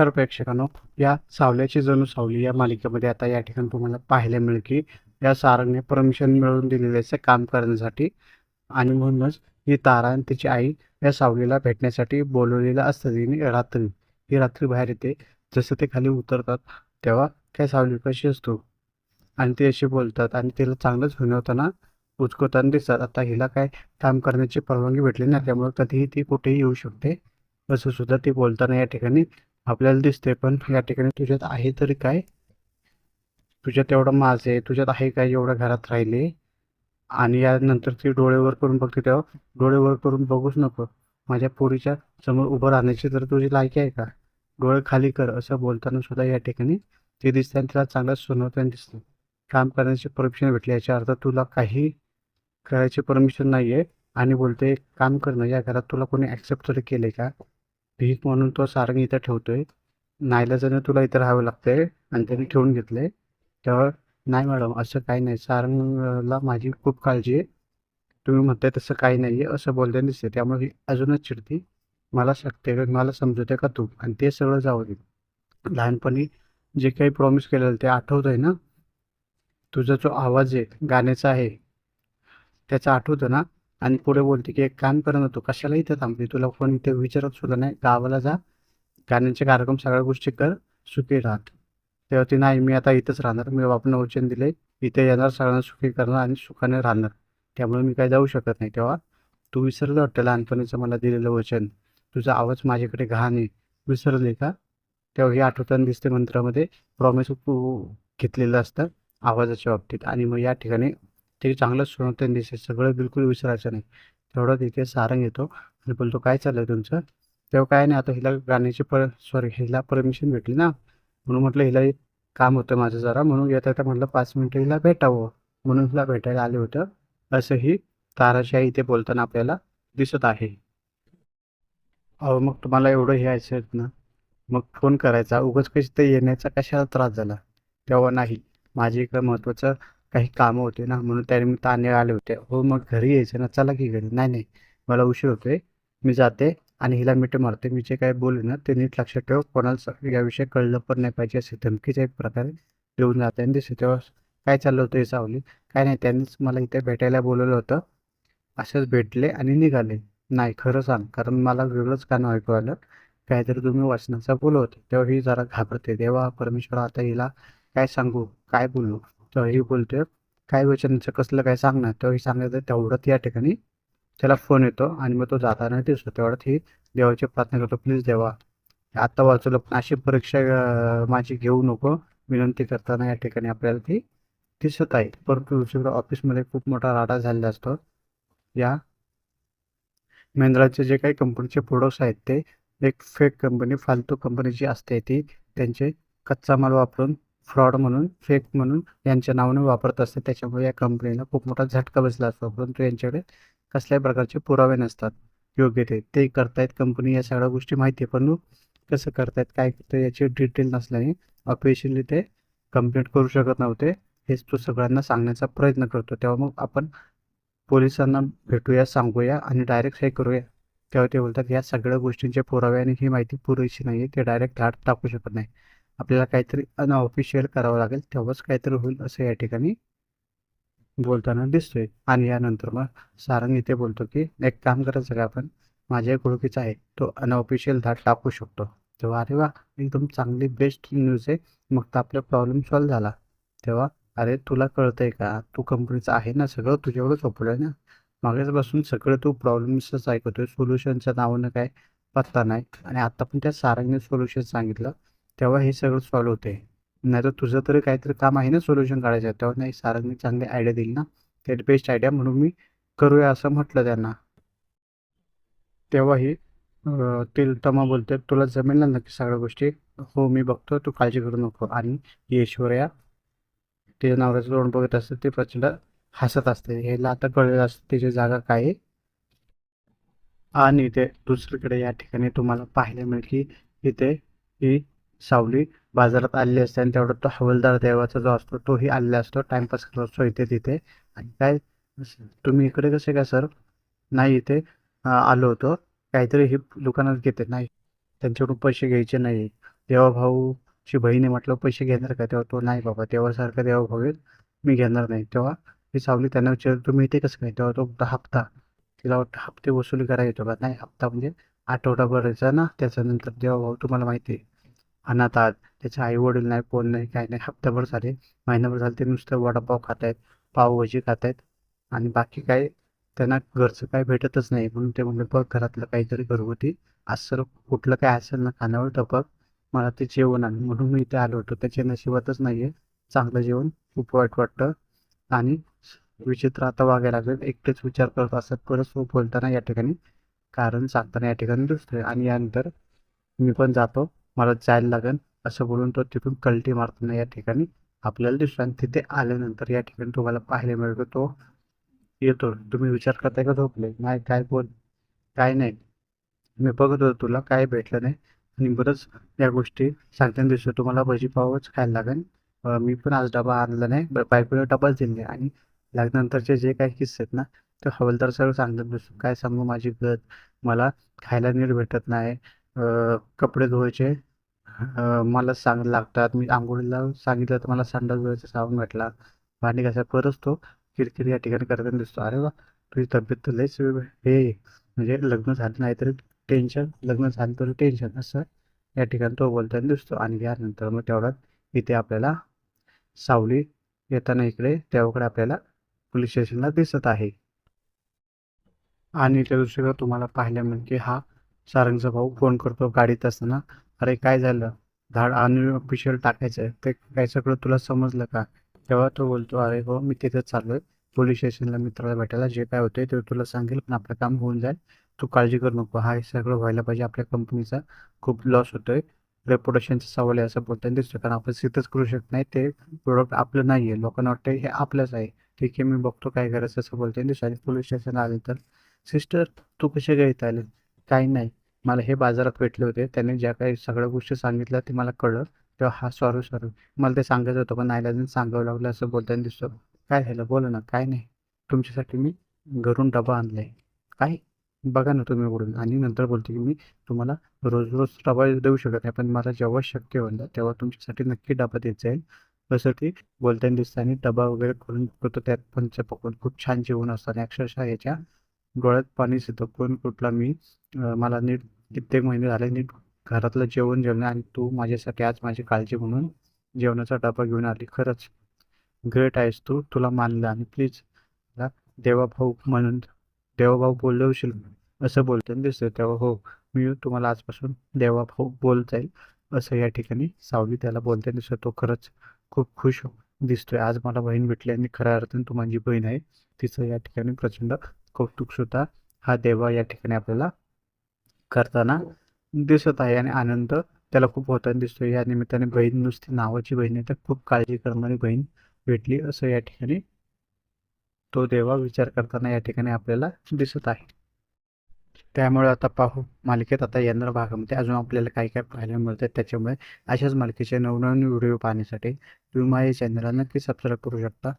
नमस्कार प्रेक्षकांनो. या सावल्याची जणू सावली या मालिकेमध्ये आता या ठिकाणी तुम्हाला पाहायला मिळेल की या सारंगने परमिशन मिळवून दिलेले असते काम करण्यासाठी. आणि म्हणूनच ही तारा आणि तिची आई या सावलीला भेटण्यासाठी बोलवलेलं असतं तिने रात्री. ही रात्री बाहेर येते. जसं ते खाली उतरतात तेव्हा त्या सावली कशी असतो. आणि ते असे बोलतात आणि तिला चांगलंच होताना उचकवताना दिसतात. आता हिला काय काम करण्याची परवानगी भेटली नाही त्यामुळे कधीही ती कुठेही येऊ शकते. असं सुद्धा ती बोलताना या ठिकाणी आपल्याला दिसते पण या ठिकाणी तुझ्यात आहे तरी काय? तुझ्यात एवढं माज आहे तुझ्यात आहे काय एवढं घरात राहिले? आणि यानंतर ती डोळे वर करून बघते तेव्हा डोळे वर करून बघूच नको. माझ्या पोरीच्या समोर उभं राहण्याची तर तुझी लायकी आहे का? डोळे खाली कर असं बोलताना सुद्धा या ठिकाणी ते दिसते आणि तिला चांगलं सुनवताना दिसतं काम करण्याची परमिशन भेटली याच्या अर्थ तुला काही करायची परमिशन नाही आहे आणि बोलते काम करणं या घरात तुला कोणी ॲक्सेप्ट तरी केले का? भीक म्हणून तो सारंग इथं ठेवतोय. नाईलाजाने तुला इथं राहावं लागतंय आणि त्यांनी ठेवून घेतलंय. तेव्हा नाही मॅडम असं काही नाही. सारंगला माझी खूप काळजी आहे. तुम्ही म्हणताय तसं काही नाही आहे असं बोलताना दिसते त्यामुळे ही अजूनच चिडती. मला शकते का मला समजवते का तू? आणि ते सगळं जाऊ दे. लहानपणी जे काही प्रॉमिस केलेलं ते आठवत आहे ना? तुझा जो आवाज आहे गाण्याचा आहे त्याचा आठवतं ना? आणि पुढे बोलते की एक काम कर तू कशाला इथं थांबली तुला कोण इथे विचारत सुद्धा नाही. गावाला जा. गाण्यांचे कार्यक्रम सगळ्या गोष्टी कर. सुखी राहत. तेव्हा ती नाही मी आता इथंच राहणार. मी बापांना वचन दिले. इथे येणार सगळ्यांना सुखी करणार आणि सुखाने राहणार. त्यामुळे मी काय जाऊ शकत नाही. तेव्हा तू विसरलं वाटतं लहानपणीचं मला दिलेलं वचन. तुझा आवाज माझ्याकडे घाण आहे. विसरले का? तेव्हा हे आठवताना दिसते मंत्रामध्ये. प्रॉमिस घेतलेलं असतं आवाजाच्या बाबतीत. आणि मग या ठिकाणी ते चांगलं सुनवताना दिसते सगळं बिलकुल विसरायचं नाही. तेवढं तिथे सारंग येतो आणि बोलतो काय चाललंय तुमचं? तेव्हा काय नाही आता हिला गाण्याची पर सॉरी हिला परमिशन भेटली ना. म्हणून म्हटलं हिला काम होतं माझं जरा म्हणून येता येता म्हटलं पाच मिनटं हिला भेटावं. म्हणून हिला भेटायला आले होतं. असंही ताराशाही इथे बोलताना आपल्याला दिसत आहे. अहो मग तुम्हाला एवढं हे यायचं ना. मग फोन करायचा. उगाच कशी ते येण्याचा कशाला त्रास झाला? तेव्हा नाही. माझी इकडं महत्त्वाचं काही कामं होते ना म्हणून त्यानिमित्ताने आले होते. हो मग घरी यायचं ना चला की घरी. नाही नाही मला उशीर होतोय मी जाते आणि हिला मिठ मारते. मी जे काय बोलले ना ते नीट लक्षात ठेव. कोणाला याविषयी कळलं पण नाही पाहिजे असे धमकीच्या एक प्रकारे देऊन जाते आणि दिसते. तेव्हा काय चाललं होतं हे सावली? काय नाही त्यांनीच मला इथे भेटायला बोलवलं होतं. असेच भेटले आणि निघाले. नाही खरं सांग कारण मला वेगळंच गाणं ऐकू आलं. काहीतरी तुम्ही वाचनाचा बोलवत तेव्हा ही जरा घाबरते. देवा परमेश्वर आता हिला काय सांगू? काय बोलू? तेव्हा ही बोलते काय वचनाचं कसलं काय सांगणार? तेव्हा सांगायचं तेवढंच या ठिकाणी त्याला फोन येतो आणि मग तो जाताना दिसतो. तेवढ्यात ही देवाची प्रार्थना करतो प्लीज देवा आता वाचवलं पण अशी परीक्षा माझी घेऊ नको. विनंती करताना या ठिकाणी आपल्याला ती दिसत आहे. परंतु दुसरीकडे ऑफिसमध्ये खूप मोठा राडा झालेला असतो. या महिंद्राचे जे काही कंपनीचे प्रोडक्ट्स आहेत ते एक फेक कंपनी फालतू कंपनी जी असते ती त्यांचे कच्चा माल वापरून फ्रॉड म्हणून फेक म्हणून यांच्या नावाने वापरत असते. त्याच्यामुळे या कंपनीला खूप मोठा झटका बसला असतो. परंतु यांच्याकडे कसल्याही प्रकारचे पुरावे नसतात. योग्य ते ते करतायत कंपनी या सगळ्या गोष्टी माहिती आहे. पण कसं करतायत काय करतं याची डिटेल नसल्याने ऑफिशियली ते कंप्लेंट करू शकत नव्हते. हेच तो सगळ्यांना सांगण्याचा प्रयत्न करतो. तेव्हा मग आपण पोलिसांना भेटूया सांगूया आणि डायरेक्ट हे करूया. तेव्हा ते बोलतात या सगळ्या गोष्टींचे पुरावे आणि ही माहिती पुरेशी नाही आहे ते डायरेक्ट घाट टाकू शकत नाही. आपल्याला काहीतरी अनऑफिशियल करावं लागेल तेव्हाच काहीतरी होईल असं या ठिकाणी बोलताना दिसतोय. आणि यानंतर मग सारंग इथे बोलतो की एक काम करायचं का आपण? माझ्या एक ओळखीचा आहे तो अनऑफिशियल धाड टाकू शकतो. तेव्हा अरे वा एकदम चांगली बेस्ट न्यूज आहे. मग तर आपला प्रॉब्लेम सॉल्व झाला. तेव्हा अरे तुला कळतंय का? तू कंपनीचं आहे ना सगळं तुझ्याकडं सोपवलं आहे ना? मागेच बसून सगळं तू प्रॉब्लेम्सच ऐकतोय. सोल्युशनचं नावानं काय पत्ता नाही. आणि आता पण त्या सारंगने सोल्युशन सांगितलं. तेव्हा हे सगळं सॉल्व्ह होते नाही तर तुझं तरी काहीतरी काम आहे ना सोल्युशन काढायचं. तेव्हा नाही सारांनी चांगली आयडिया दिली ना. ते बेस्ट आयडिया म्हणून मी करूया असं म्हटलं त्यांना. तेव्हाही ते तमा बोलते तुला जमेल ना नक्की सगळ्या गोष्टी? हो मी बघतो. तू काळजी करू नको. आणि ही ऐश्वर्या तिच्या नवऱ्याचं तोंड बघत असते ते प्रचंड हसत असते. ह्याला आता कळलेलं असतं तिची जागा काय आहे? आणि ते दुसरीकडे या ठिकाणी तुम्हाला पाहायला मिळेल की इथे ही सावली बाजारात आलेली असते आणि तेवढा तो हवलदार देवाचा जो असतो तोही आलेला असतो. टाइमपास करत असतो इथे तिथे. आणि काय तुम्ही इकडे कसे काय सर नाही इथे आलो होतो. काहीतरी ही दुकानात घेते. नाही त्यांच्याकडून पैसे घ्यायचे नाही. देवाभाऊची बहीण आहे म्हटलं पैसे घेणार का? तेव्हा तो नाही बाबा देवासारखा देवा भाऊ मी घेणार नाही. तेव्हा ही सावली त्यांना विचार तुम्ही इथे कसं काय? तेव्हा तो हप्ता. तिला वाटतं हप्ते वसुली करा येतो का? नाही हप्ता म्हणजे आठवडाभर ना त्याच्यानंतर देवाभाऊ तुम्हाला माहिती आहे. अनाथ आहात. त्याचे आई वडील नाही कोण नाही काय नाही. हप्ताभर झाले. महिनाभर झाले. ते नुसतं वडापाव खात आहेत पावभाजी खात आहेत आणि बाकी काय त्यांना घरचं काय भेटतच नाही. म्हणून ते म्हणले बघ घरातलं काहीतरी घरगुती. असं कुठलं काय असेल ना खाण्यावर टपक. मला ते जेवण आलं म्हणून मी इथे आलो होतो. त्याच्या नशिबातच नाही आहे चांगलं जेवण खूप वाईट वाटतं. आणि विचित्र आता वागायला लागेल एकटेच विचार करत असत परत बोलताना या ठिकाणी. कारण सांगताना या ठिकाणी दुसरे. आणि यानंतर मी पण जातो. मला जायला लागेल असं बोलून तो तिथून कल्टी मारताना या ठिकाणी आपल्याला दिसतो आणि तिथे आल्यानंतर या ठिकाणी तुम्हाला पाहायला मिळतो तो येतो. तुम्ही विचार करताय का झोपले? नाही काय बोल काय नाही. मी बघत होतो तुला काय भेटलं नाही. आणि बरंच या गोष्टी सांगताना दिसतो. तुम्हाला भजी पावच खायला लागेल मी पण आज डबा आणला नाही. बायकोला डबाच दिले आणि लग्नानंतरचे जे काही किस्से आहेत ना ते हवलदार सगळं सांगतात दिसतो. काय सांगू माझी गत? मला खायला नीट भेटत नाही. कपडे धुवायचे. मला सांग लागतात. मी आंघोळीला सांगितलं तर मला संडास धुवायचं साबण भेटला भांडी घासा परत तो किरकिर या ठिकाणी करताना दिसतो. अरे वा तुझी तब्येत तर लयच हे म्हणजे लग्न झालं नाही तरी टेन्शन लग्न झालं तरी टेन्शन असं या ठिकाणी तो बोलताना दिसतो. आणि यानंतर मग तेवढ्यात इथे आपल्याला सावली येताना इकडे तेव्हाकडे आपल्याला पोलीस स्टेशनला दिसत आहे. आणि त्या दुसरीकडे तुम्हाला पाहायला मिळेल म्हणजे की हा सारंगचा भाऊ फोन करतो गाडीत असताना. अरे काय झालं? धाड आणि ऑफिशियल टाकायचं आहे ते काय सगळं तुला समजलं का? तेव्हा तो बोलतो अरे हो मी तिथेच चाललोय. पोलीस स्टेशनला मित्राला भेटायला. जे काय होतंय ते तुला सांगेल पण आपलं काम होऊन जाईल. तू काळजी करू नको. हा हे सगळं व्हायला पाहिजे. आपल्या कंपनीचा खूप लॉस होतोय. रेप्युटेशनचा सवाल आहे असं बोलताना दिसतं कारण आपण सिद्धच करू शकत नाही. ते प्रोडक्ट आपलं नाही आहे लोकांना वाटतं हे आपलंच आहे. ठीक आहे मी बघतो काय करायचं असं बोलताना दिसतं आणि पोलीस स्टेशनला आले तर सिस्टर तू कसे घेता आले काही नाही. मला हे बाजारात भेटले होते. त्यांनी ज्या काही सगळ्या गोष्टी सांगितल्या ते मला कळलं. तेव्हा हा सॉरी सॉरी मला ते सांगायचं होतं पण नाही सांगावं लागलं असं बोलताना दिसतो. काय झालं? बोला ना काय नाही. तुमच्यासाठी मी घरून डबा आणलाय. काय? बघा ना तुम्ही बोलून आणि नंतर बोलते की मी तुम्हाला रोज रोज डबा देऊ शकत नाही पण मला जेव्हा शक्य होईल तेव्हा तुमच्यासाठी नक्की डबा देत जाईल त्यासाठी बोलताना दिसतं आणि डबा वगैरे करून करतो त्यात पंच पकवून खूप छान जेवण असतं आणि अक्षरशः याच्या डोळ्यात पाणीच येतं कोण कुठला मी मला नीट कित्येक महिने झाले नीट घरातलं जेवण जेवण आणि तू माझ्यासाठी आज माझी काळजी म्हणून जेवणाचा डबा घेऊन आली. खरंच ग्रेट आहेस तू. तुला मानलं आणि प्लीज मला देवाभाऊ म्हणून देवाभाऊ बोललो होशील असं बोलताना दिसतं तेव्हा हो मी तुम्हाला आजपासून देवाभाऊ बोल जाईल असं या ठिकाणी सावली त्याला बोलताना दिसतो तो खरंच खूप खुश दिसतोय. आज मला बहीण भेटली आणि खऱ्या अर्थाने तू माझी बहीण आहे. तिचं या ठिकाणी प्रचंड कौतुक सुद्धा हा देवा या ठिकाणी आपल्याला करताना दिसत आहे आणि आनंद त्याला खूप होताना दिसतो या निमित्ताने बहीण नुसती नावाची बहीण आहे तर खूप काळजी करणारी बहीण भेटली असं या ठिकाणी तो देवा विचार करताना या ठिकाणी आपल्याला दिसत आहे. त्यामुळे आता पाहू मालिकेत आता येणाऱ्या भागामध्ये अजून आपल्याला काय काय पाहायला मिळतं त्याच्यामुळे अशाच मालिकेचे नवनवीन व्हिडिओ पाहण्यासाठी तुम्ही माझ्या चॅनलला नक्की सबस्क्राईब करू शकता.